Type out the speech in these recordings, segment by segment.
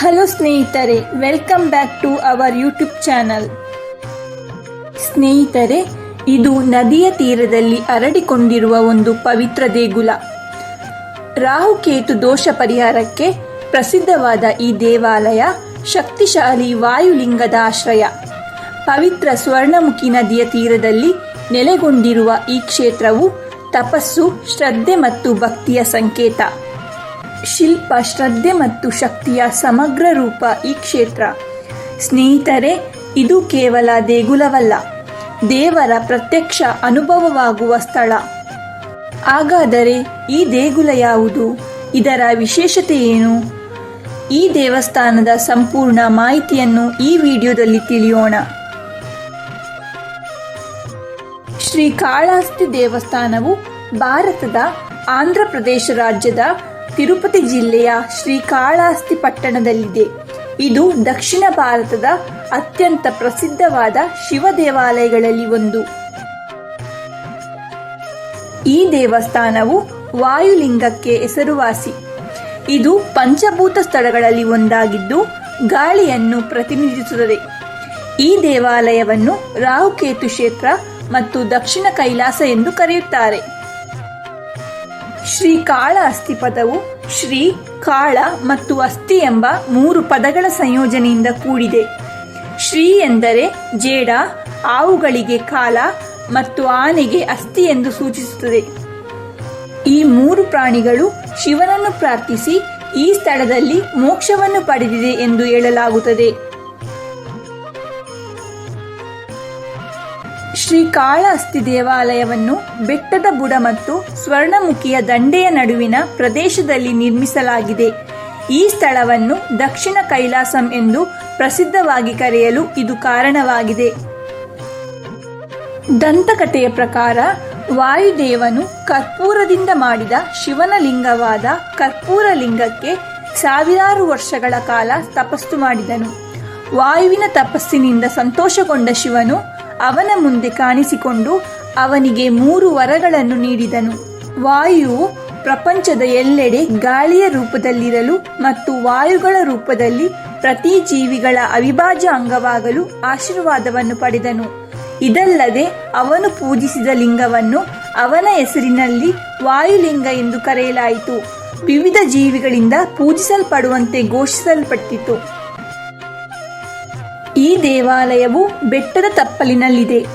Hello ಸ್ನೇಹಿತರೆ welcome back to our YouTube channel ಸ್ನೇಹಿತರೆ, ಇದು ನದಿಯ ತೀರದಲ್ಲಿ ಅರಡಿಕೊಂಡಿರುವ ಒಂದು ಪವಿತ್ರ ದೇಗುಲ. ರಾಹುಕೇತು ದೋಷ ಪರಿಹಾರಕ್ಕೆ ಪ್ರಸಿದ್ಧವಾದ ಈ ದೇವಾಲಯ ಶಕ್ತಿಶಾಲಿ ವಾಯುಲಿಂಗದ ಆಶ್ರಯ. ಪವಿತ್ರ ಸ್ವರ್ಣಮುಖಿ ನದಿಯ ತೀರದಲ್ಲಿ ನೆಲೆಗೊಂಡಿರುವ ಈ ಕ್ಷೇತ್ರವು ತಪಸ್ಸು, ಶ್ರದ್ಧೆ ಮತ್ತು ಭಕ್ತಿಯ ಸಂಕೇತ. ಶಿಲ್ಪ ಶ್ರದ್ಧೆ ಮತ್ತು ಶಕ್ತಿಯ ಸಮಗ್ರ ರೂಪ ಈ ಕ್ಷೇತ್ರ. ಸ್ನೇಹಿತರೆ, ಇದು ಕೇವಲ ದೇಗುಲವಲ್ಲ, ದೇವರ ಪ್ರತ್ಯಕ್ಷ ಅನುಭವವಾಗುವ ಸ್ಥಳ. ಹಾಗಾದರೆ ಈ ದೇಗುಲ ಯಾವುದು? ಇದರ ವಿಶೇಷತೆ ಏನು? ಈ ದೇವಸ್ಥಾನದ ಸಂಪೂರ್ಣ ಮಾಹಿತಿಯನ್ನು ಈ ವಿಡಿಯೋದಲ್ಲಿ ತಿಳಿಯೋಣ. ಶ್ರೀ ಕಾಳಾಸ್ತಿ ದೇವಸ್ಥಾನವು ಭಾರತದ ಆಂಧ್ರ ಪ್ರದೇಶ ರಾಜ್ಯದ ತಿರುಪತಿ ಜಿಲ್ಲೆಯ ಶ್ರೀ ಕಾಳಾಸ್ತಿ ಪಟ್ಟಣದಲ್ಲಿದೆ. ಇದು ದಕ್ಷಿಣ ಭಾರತದ ಅತ್ಯಂತ ಪ್ರಸಿದ್ಧವಾದ ಶಿವ ದೇವಾಲಯಗಳಲ್ಲಿ ಒಂದು. ಈ ದೇವಸ್ಥಾನವು ವಾಯುಲಿಂಗಕ್ಕೆ ಹೆಸರುವಾಸಿ. ಇದು ಪಂಚಭೂತ ಸ್ಥಳಗಳಲ್ಲಿ ಒಂದಾಗಿದ್ದು, ಗಾಳಿಯನ್ನು ಪ್ರತಿನಿಧಿಸುತ್ತದೆ. ಈ ದೇವಾಲಯವನ್ನು ರಾಹುಕೇತು ಕ್ಷೇತ್ರ ಮತ್ತು ದಕ್ಷಿಣ ಕೈಲಾಸ ಎಂದು ಕರೆಯುತ್ತಾರೆ. ಶ್ರೀ ಕಾಳ ಅಸ್ಥಿ ಪದವು ಶ್ರೀ, ಕಾಳ ಮತ್ತು ಅಸ್ಥಿ ಎಂಬ ಮೂರು ಪದಗಳ ಸಂಯೋಜನೆಯಿಂದ ಕೂಡಿದೆ. ಶ್ರೀ ಎಂದರೆ ಜೇಡ, ಆವುಗಳಿಗೆ ಕಾಲ ಮತ್ತು ಆನೆಗೆ ಅಸ್ಥಿ ಎಂದು ಸೂಚಿಸುತ್ತದೆ. ಈ ಮೂರು ಪ್ರಾಣಿಗಳು ಶಿವನನ್ನು ಪ್ರಾರ್ಥಿಸಿ ಈ ಸ್ಥಳದಲ್ಲಿ ಮೋಕ್ಷವನ್ನು ಪಡೆದಿದೆ ಎಂದು ಹೇಳಲಾಗುತ್ತದೆ. ಶ್ರೀ ಕಾಳಹಸ್ತಿ ದೇವಾಲಯವನ್ನು ಬೆಟ್ಟದ ಬುಡ ಮತ್ತು ಸ್ವರ್ಣಮುಖಿಯ ದಂಡೆಯ ನಡುವಿನ ಪ್ರದೇಶದಲ್ಲಿ ನಿರ್ಮಿಸಲಾಗಿದೆ. ಈ ಸ್ಥಳವನ್ನು ದಕ್ಷಿಣ ಕೈಲಾಸಂ ಎಂದು ಪ್ರಸಿದ್ಧವಾಗಿ ಕರೆಯಲು ಇದು ಕಾರಣವಾಗಿದೆ. ದಂತಕಥೆಯ ಪ್ರಕಾರ, ವಾಯುದೇವನು ಕರ್ಪೂರದಿಂದ ಮಾಡಿದ ಶಿವನ ಲಿಂಗವಾದ ಕರ್ಪೂರ ಲಿಂಗಕ್ಕೆ ಸಾವಿರಾರು ವರ್ಷಗಳ ಕಾಲ ತಪಸ್ಸು ಮಾಡಿದನು. ವಾಯುವಿನ ತಪಸ್ಸಿನಿಂದ ಸಂತೋಷಗೊಂಡ ಶಿವನು ಅವನ ಮುಂದೆ ಕಾಣಿಸಿಕೊಂಡು ಅವನಿಗೆ ಮೂರು ವರಗಳನ್ನು ನೀಡಿದನು. ವಾಯುವು ಪ್ರಪಂಚದ ಎಲ್ಲೆಡೆ ಗಾಳಿಯ ರೂಪದಲ್ಲಿರಲು ಮತ್ತು ವಾಯುಗಳ ರೂಪದಲ್ಲಿ ಪ್ರತಿ ಜೀವಿಗಳ ಅವಿಭಾಜ್ಯ ಅಂಗವಾಗಲು ಆಶೀರ್ವಾದವನ್ನು ಪಡೆದನು. ಇದಲ್ಲದೆ ಅವನು ಪೂಜಿಸಿದ ಲಿಂಗವನ್ನು ಅವನ ಹೆಸರಿನಲ್ಲಿ ವಾಯುಲಿಂಗ ಎಂದು ಕರೆಯಲಾಯಿತು. ವಿವಿಧ ಜೀವಿಗಳಿಂದ ಪೂಜಿಸಲ್ಪಡುವಂತೆ ಘೋಷಿಸಲ್ಪಟ್ಟಿತು. ಈ ದೇವಾಲಯವು ಬೆಟ್ಟದ ತಪ್ಪಲಿನಲ್ಲಿದೆ.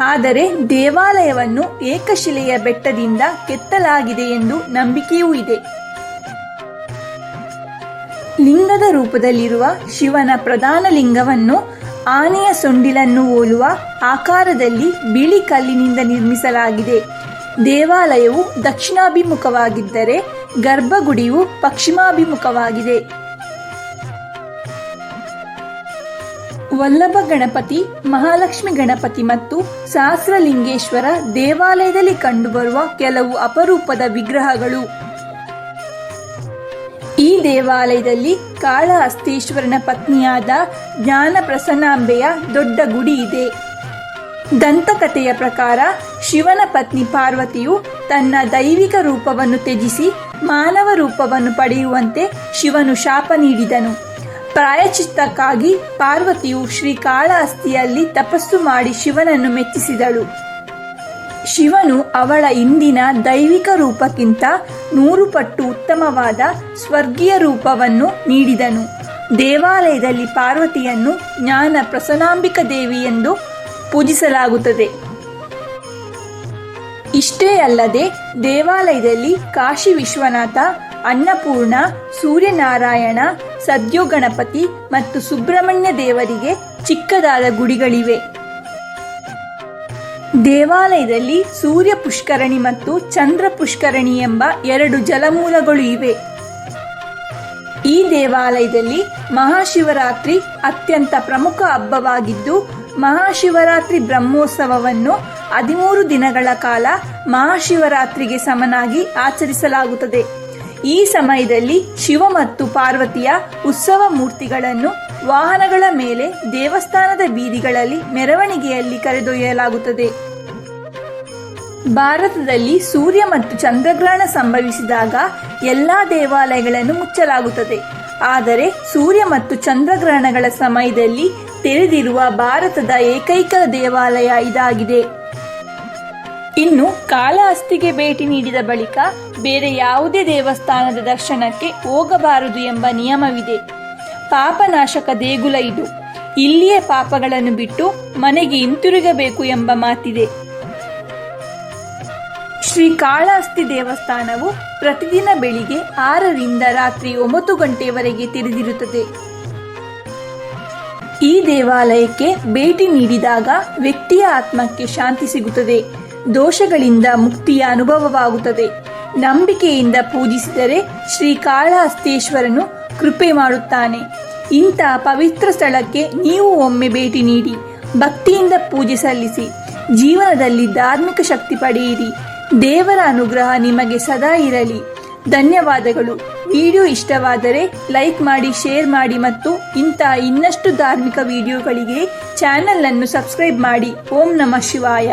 ಆದರೆ ದೇವಾಲಯವನ್ನು ಏಕಶಿಲೆಯ ಬೆಟ್ಟದಿಂದ ಕೆತ್ತಲಾಗಿದೆ ಎಂದು ನಂಬಿಕೆಯೂ ಇದೆ. ಲಿಂಗದ ರೂಪದಲ್ಲಿರುವ ಶಿವನ ಪ್ರಧಾನ ಲಿಂಗವನ್ನು ಆನೆಯ ಸೊಂಡಿಲನ್ನು ಹೋಲುವ ಆಕಾರದಲ್ಲಿ ಬಿಳಿ ಕಲ್ಲಿನಿಂದ ನಿರ್ಮಿಸಲಾಗಿದೆ. ದೇವಾಲಯವು ದಕ್ಷಿಣಾಭಿಮುಖವಾಗಿದ್ದರೆ ಗರ್ಭಗುಡಿಯು ಪಶ್ಚಿಮಾಭಿಮುಖವಾಗಿದೆ. ವಲ್ಲಭ ಗಣಪತಿ, ಮಹಾಲಕ್ಷ್ಮಿ ಗಣಪತಿ ಮತ್ತು ಸಹಸ್ರಲಿಂಗೇಶ್ವರ ದೇವಾಲಯದಲ್ಲಿ ಕಂಡುಬರುವ ಕೆಲವು ಅಪರೂಪದ ವಿಗ್ರಹಗಳು. ಈ ದೇವಾಲಯದಲ್ಲಿ ಕಾಳಹಸ್ತೇಶ್ವರನ ಪತ್ನಿಯಾದ ಜ್ಞಾನ ಪ್ರಸನ್ನಾಂಬೆಯ ದೊಡ್ಡ ಗುಡಿ ಇದೆ. ದಂತಕಥೆಯ ಪ್ರಕಾರ ಶಿವನ ಪತ್ನಿ ಪಾರ್ವತಿಯು ತನ್ನ ದೈವಿಕ ರೂಪವನ್ನು ತ್ಯಜಿಸಿ ಮಾನವ ರೂಪವನ್ನು ಪಡೆಯುವಂತೆ ಶಿವನು ಶಾಪ ನೀಡಿದನು. ಪ್ರಾಯಚಿತ್ತಕ್ಕಾಗಿ ಪಾರ್ವತಿಯು ಶ್ರೀ ಕಾಳಹಸ್ತಿಯಲ್ಲಿ ತಪಸ್ಸು ಮಾಡಿ ಶಿವನನ್ನು ಮೆಚ್ಚಿಸಿದಳು. ಶಿವನು ಅವಳ ಇಂದಿನ ದೈವಿಕ ರೂಪಕ್ಕಿಂತ ನೂರು ಪಟ್ಟು ಉತ್ತಮವಾದ ಸ್ವರ್ಗೀಯ ರೂಪವನ್ನು ನೀಡಿದನು. ದೇವಾಲಯದಲ್ಲಿ ಪಾರ್ವತಿಯನ್ನು ಜ್ಞಾನ ಪ್ರಸನಾಂಬಿಕ ದೇವಿ ಎಂದು ಪೂಜಿಸಲಾಗುತ್ತದೆ. ಇಷ್ಟೇ ಅಲ್ಲದೆ ದೇವಾಲಯದಲ್ಲಿ ಕಾಶಿ ವಿಶ್ವನಾಥ ಅನ್ನಪೂರ್ಣ, ಸೂರ್ಯನಾರಾಯಣ, ಸದ್ಯೋ ಗಣಪತಿ ಮತ್ತು ಸುಬ್ರಹ್ಮಣ್ಯ ದೇವರಿಗೆ ಚಿಕ್ಕದಾದ ಗುಡಿಗಳಿವೆ. ದೇವಾಲಯದಲ್ಲಿ ಸೂರ್ಯ ಪುಷ್ಕರಣಿ ಮತ್ತು ಚಂದ್ರ ಪುಷ್ಕರಣಿ ಎಂಬ ಎರಡು ಜಲಮೂಲಗಳು ಇವೆ. ಈ ದೇವಾಲಯದಲ್ಲಿ ಮಹಾಶಿವರಾತ್ರಿ ಅತ್ಯಂತ ಪ್ರಮುಖ ಹಬ್ಬವಾಗಿದ್ದು, ಮಹಾಶಿವರಾತ್ರಿ ಬ್ರಹ್ಮೋತ್ಸವವನ್ನು ಹದಿಮೂರು ದಿನಗಳ ಕಾಲ ಮಹಾಶಿವರಾತ್ರಿಗೆ ಸಮನಾಗಿ ಆಚರಿಸಲಾಗುತ್ತದೆ. ಈ ಸಮಯದಲ್ಲಿ ಶಿವ ಮತ್ತು ಪಾರ್ವತಿಯ ಉತ್ಸವ ಮೂರ್ತಿಗಳನ್ನು ವಾಹನಗಳ ಮೇಲೆ ದೇವಸ್ಥಾನದ ಬೀದಿಗಳಲ್ಲಿ ಮೆರವಣಿಗೆಯಲ್ಲಿ ಕರೆದೊಯ್ಯಲಾಗುತ್ತದೆ. ಭಾರತದಲ್ಲಿ ಸೂರ್ಯ ಮತ್ತು ಚಂದ್ರಗ್ರಹಣ ಸಂಭವಿಸಿದಾಗ ಎಲ್ಲಾ ದೇವಾಲಯಗಳನ್ನು ಮುಚ್ಚಲಾಗುತ್ತದೆ. ಆದರೆ ಸೂರ್ಯ ಮತ್ತು ಚಂದ್ರಗ್ರಹಣಗಳ ಸಮಯದಲ್ಲಿ ತೆರೆದಿರುವ ಭಾರತದ ಏಕೈಕ ದೇವಾಲಯ ಇದಾಗಿದೆ. ಇನ್ನು ಕಾಳಹಸ್ತಿಗೆ ಭೇಟಿ ನೀಡಿದ ಬಳಿಕ ಬೇರೆ ಯಾವುದೇ ದೇವಸ್ಥಾನದ ದರ್ಶನಕ್ಕೆ ಹೋಗಬಾರದು ಎಂಬ ನಿಯಮವಿದೆ. ಪಾಪನಾಶಕ ದೇಗುಲ ಇದು. ಇಲ್ಲಿಯೇ ಪಾಪಗಳನ್ನು ಬಿಟ್ಟು ಮನೆಗೆ ಹಿಂತಿರುಗಬೇಕು ಎಂಬ ಮಾತಿದೆ. ಶ್ರೀ ಕಾಳಹಸ್ತಿ ದೇವಸ್ಥಾನವು ಪ್ರತಿದಿನ ಬೆಳಿಗ್ಗೆ ಆರರಿಂದ ರಾತ್ರಿ ಒಂಬತ್ತು ಗಂಟೆಯವರೆಗೆ ತೆರೆದಿರುತ್ತದೆ. ಈ ದೇವಾಲಯಕ್ಕೆ ಭೇಟಿ ನೀಡಿದಾಗ ವ್ಯಕ್ತಿಯ ಆತ್ಮಕ್ಕೆ ಶಾಂತಿ ಸಿಗುತ್ತದೆ. ದೋಷಗಳಿಂದ ಮುಕ್ತಿಯ ಅನುಭವವಾಗುತ್ತದೆ. ನಂಬಿಕೆಯಿಂದ ಪೂಜಿಸಿದರೆ ಶ್ರೀ ಕಾಳಹಸ್ತೇಶ್ವರನು ಕೃಪೆ ಮಾಡುತ್ತಾನೆ. ಇಂಥ ಪವಿತ್ರ ಸ್ಥಳಕ್ಕೆ ನೀವು ಒಮ್ಮೆ ಭೇಟಿ ನೀಡಿ, ಭಕ್ತಿಯಿಂದ ಪೂಜೆ ಸಲ್ಲಿಸಿ, ಜೀವನದಲ್ಲಿ ಧಾರ್ಮಿಕ ಶಕ್ತಿ ಪಡೆಯಿರಿ. ದೇವರ ಅನುಗ್ರಹ ನಿಮಗೆ ಸದಾ ಇರಲಿ. ಧನ್ಯವಾದಗಳು. ವಿಡಿಯೋ ಇಷ್ಟವಾದರೆ ಲೈಕ್ ಮಾಡಿ, ಶೇರ್ ಮಾಡಿ ಮತ್ತು ಇಂಥ ಇನ್ನಷ್ಟು ಧಾರ್ಮಿಕ ವಿಡಿಯೋಗಳಿಗೆ ಚಾನೆಲ್ ಅನ್ನು ಸಬ್ಸ್ಕ್ರೈಬ್ ಮಾಡಿ. ಓಂ ನಮಃ ಶಿವಾಯ.